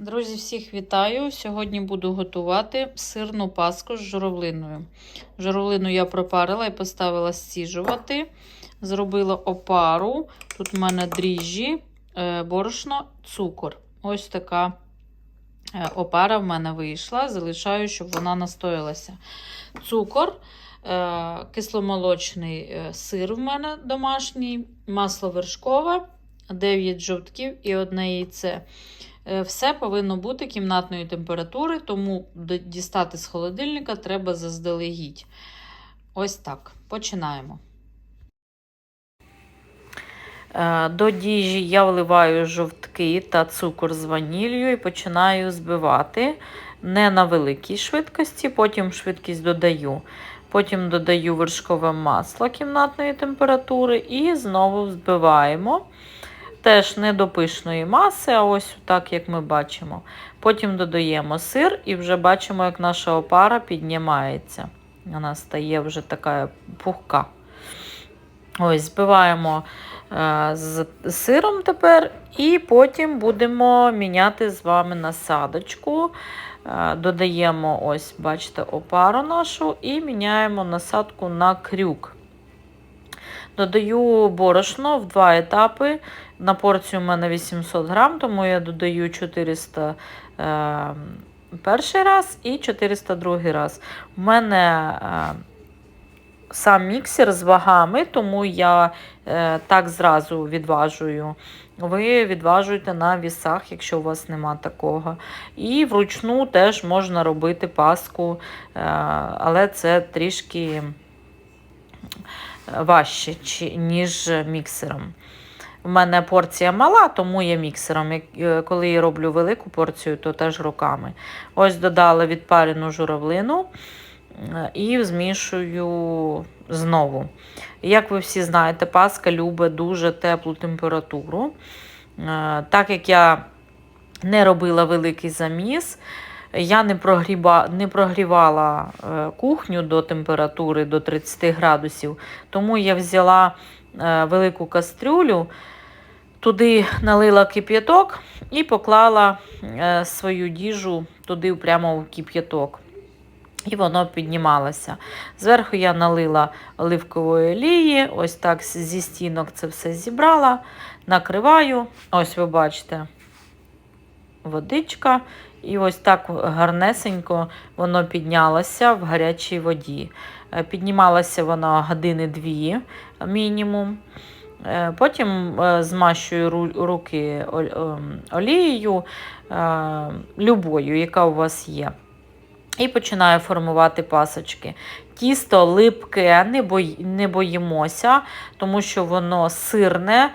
Друзі, всіх вітаю! Сьогодні буду готувати сирну паску з журавлиною. Журавлину я пропарила і поставила сціжувати. Зробила опару. Тут в мене дріжджі, е, борошно, цукор. Ось така е, опара в мене вийшла. Залишаю, щоб вона настоялася. Цукор, е, кисломолочний сир в мене домашній, масло вершкове, 9 жовтків і одне яйце. Е, Все повинно бути кімнатної температури, тому дістати з холодильника треба заздалегідь. Ось так. Починаємо. Е, До діжі я вливаю жовтки та цукор з ваніллю і починаю збивати не на великій швидкості, потім швидкість додаю. Потім додаю вершкове масло кімнатної температури і знову збиваємо. Теж не до пишної маси, а ось так, як ми бачимо. Потім додаємо сир і вже бачимо, як наша опара піднімається. Вона стає вже така пухка. Ось, збиваємо е, з сиром тепер, і потім будемо міняти з вами насадочку. Е, додаємо, ось, бачите, опару нашу і міняємо насадку на крюк. Додаю борошно в два етапи. На порцію у мене 800 грам, тому я додаю 400 е, перший раз і 400 другий раз. У мене е, сам міксер з вагами, тому я е, так зразу відважую. Ви відважуєте на вісах, якщо у вас нема такого. І вручну теж можна робити паску, е, але це трішки важче, ніж міксером. У мене порція мала, тому я міксером. Е, Коли я роблю велику порцію, то теж руками. Ось додала відпарену журавлину е, і змішую знову. Як ви всі знаєте, паска любить дуже теплу температуру. Е, Так як я не робила великий заміс, я не, прогріба, не прогрівала е, кухню до температури до 30 градусів, тому я взяла е, велику кастрюлю, туди налила кип'яток і поклала е, свою діжу туди прямо в кип'яток. І воно піднімалося. Зверху я налила оливкової олії, ось так зі стінок це все зібрала, накриваю. Ось ви бачите, водичка. І ось так гарнесенько воно піднялося в гарячій воді. Е, Піднімалася вона години дві мінімум. Е, Потім е, змащую руки ем, олією любою, яка у вас є. І починаю формувати пасочки. Тісто липке, не, бої, не боїмося, тому що воно сирне.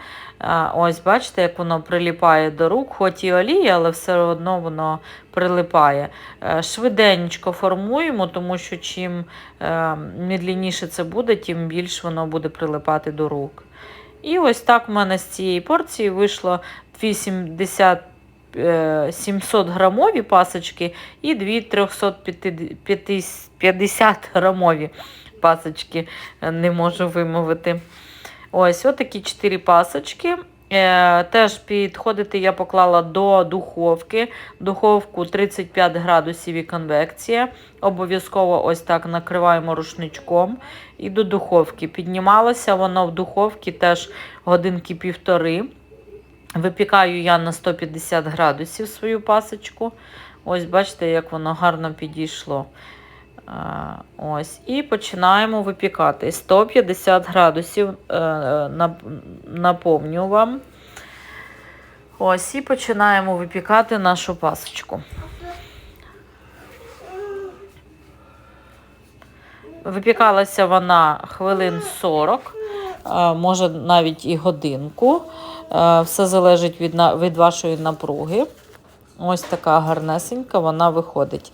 Ось, бачите, як воно приліпає до рук, хоч і олія, але все одно воно прилипає. Е, Швиденько формуємо, тому що чим е, медленніше це буде, тим більше воно буде прилипати до рук. І ось так в мене з цієї порції вийшло 80 е, 700 грамові пасочки і 2 350 грамові пасочки, е, не можу вимовити. Ось отакі 4 пасочки. Е, теж підходити я поклала до духовки. Духовку 35 градусів і конвекція. Обов'язково ось так накриваємо рушничком і до духовки. Піднімалося воно в духовці теж годинки півтори. Випікаю я на 150 градусів свою пасочку. Ось бачите, як воно гарно підійшло. Ось, і починаємо випікати. 150 градусів е, е, наповню вам. Ось, і починаємо випікати нашу пасочку. Випікалася вона хвилин 40, е, може навіть і годинку. Е, Все залежить від, від вашої напруги. Ось така гарнесенька вона виходить.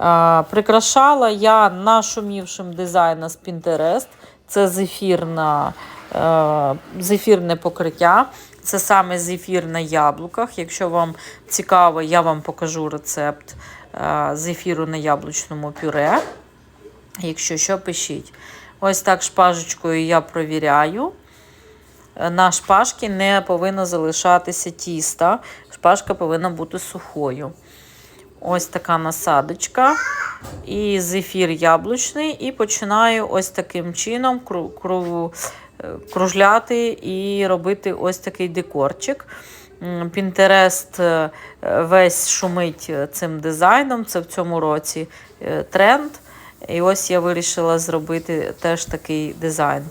Е, Прикрашала я нашумівшим дизайном з Pinterest. Це зефірна, е, зефірне покриття. Це саме зефір на яблуках. Якщо вам цікаво, я вам покажу рецепт е, зефіру на яблучному пюре. Якщо що, пишіть. Ось так шпажечкою я провіряю. е, на шпажці не повинно залишатися тіста. Шпажка повинна бути сухою. Ось така насадочка. І зефір яблучний. І починаю ось таким чином е, кружляти і робити ось такий декорчик. Пінтерест весь шумить е, цим дизайном. Це в цьому році е, тренд. І ось я вирішила зробити теж такий дизайн.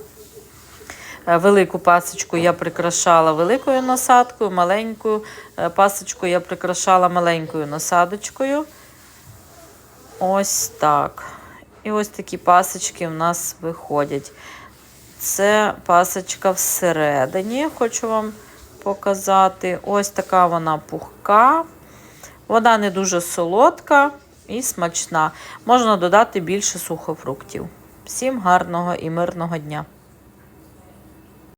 Е, Велику пасочку я прикрашала великою насадкою, маленьку е, пасочку я прикрашала маленькою насадочкою. Ось так. І ось такі пасочки в нас виходять. Це пасочка всередині, хочу вам показати. Ось така вона пухка. Вона не дуже солодка і смачна. Можна додати більше сухофруктів. Всім гарного і мирного дня!